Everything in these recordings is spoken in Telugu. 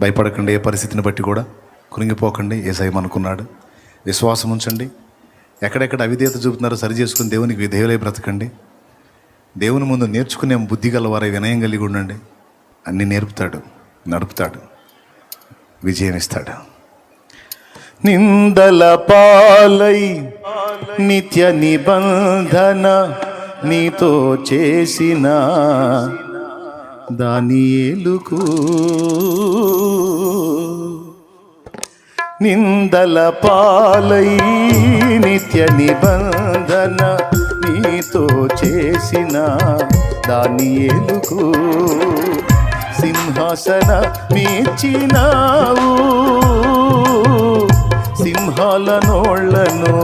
భయపడకండి ఏ పరిస్థితిని బట్టి కూడా. కృంగిపోకండి ఏసయం అనుకున్నాడు విశ్వాసం ఉంచండి. ఎక్కడెక్కడ అవిధేత చూపుతున్నారో సరి చేసుకుని దేవునికి విధేయులై బ్రతకండి. దేవుని ముందు నేర్చుకునే బుద్ధి గలవారై వినయం కలిగి ఉండండి. అన్నీ నేర్పుతాడు నడుపుతాడు విజయం ఇస్తాడు నిందల పాలై నిత్య నిబంధన నీతో చేసిన దాని ఏలుకు నిందల పాలై నిత్య నిబంధన నీతో చేసిన దాని ఏలుకు సింహాసన మీచినావు సింహాల నోళ్ళను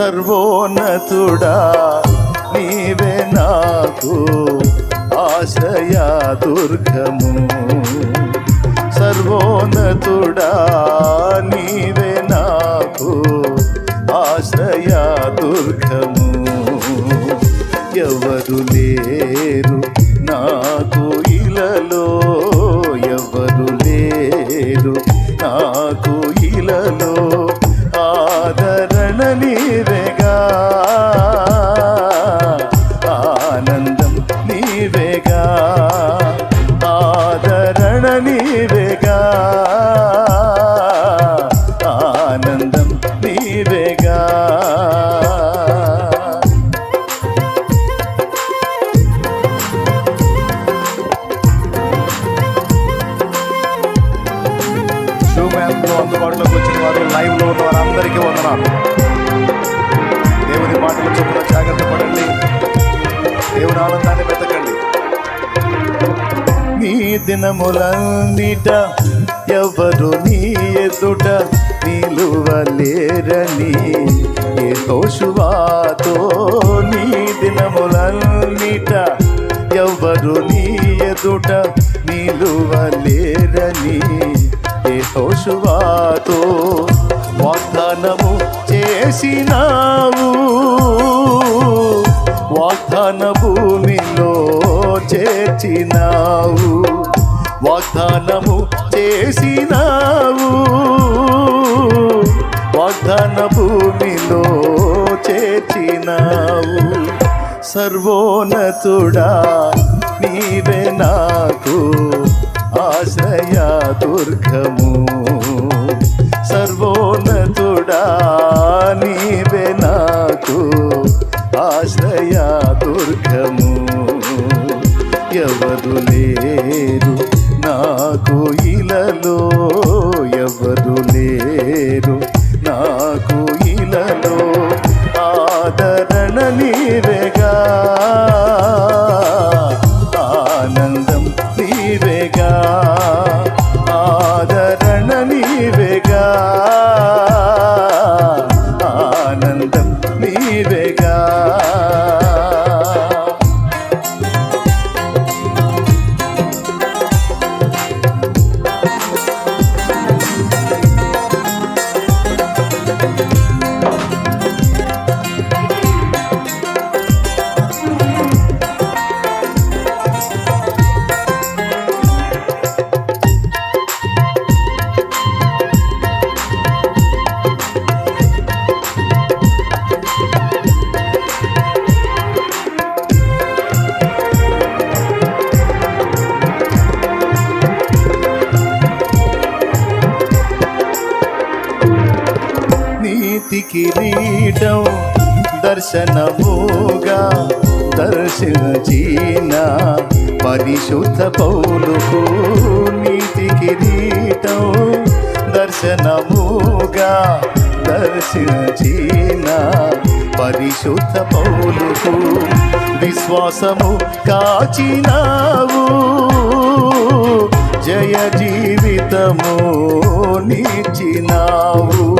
సర్వోన్నతుడా నీవే నాకు ఆశ్రయ దుర్గము. సర్వోన్నతుడా నీవే నాకు ఆశ్రయ దుర్గము. ఎవరు లేరు నాకు ఇలలో ఎవరు లేరు నాకు ఇలలో. అందుబాటులోకి వచ్చిన వారు లైవ్లో ఉన్న వారందరికీ వందనాలు. దేవుని మాటలు చొప్పున జాగ్రత్త పడండి. దేవుని ఆనందాన్ని వెతకండి. నీ దినములన్నిట ఎవరు నీ ఎదుట నిలువలేరని ఏ తోషువాతో నీ దినములన్నిట ఎవరు నీ ఎదుట నిలువలేరని ఏ వాగ్దానము చేసినావు. వాగ్దాన భూమిలో చేర్చినావు. వాగ్దానము చేసినావు. వాగ్దాన భూమిలో చేర్చినావు. సర్వోన్నతుడా నీవే నాకు ఆశ్రయ దుర్గము. కిరీటం దర్శనముగా దర్శించిన పరిశుద్ధ పౌలుకు నీతి కిరీటం దర్శనముగా దర్శించిన పరిశుద్ధ పౌలుకు విశ్వాసము కాచినావు. జయ జీవితము నిచ్చినావు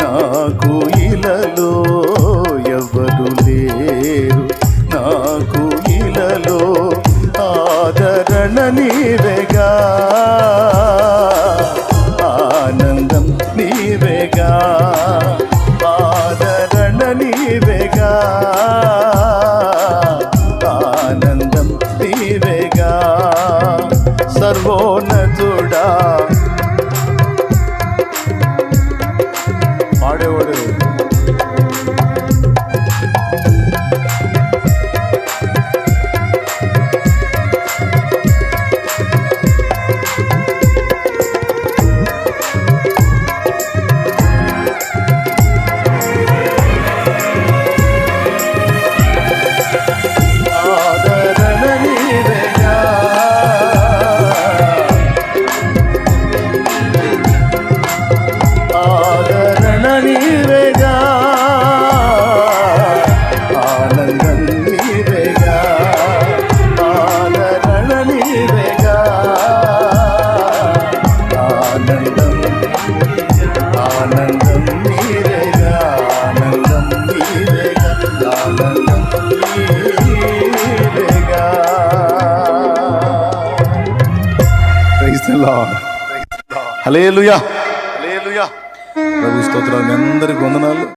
నాకు ఇలలో. ஓடு ஓடு హల్లెలూయా హల్లెలూయా ప్రభు స్తోత్రాలు అందరికి వందనాలు.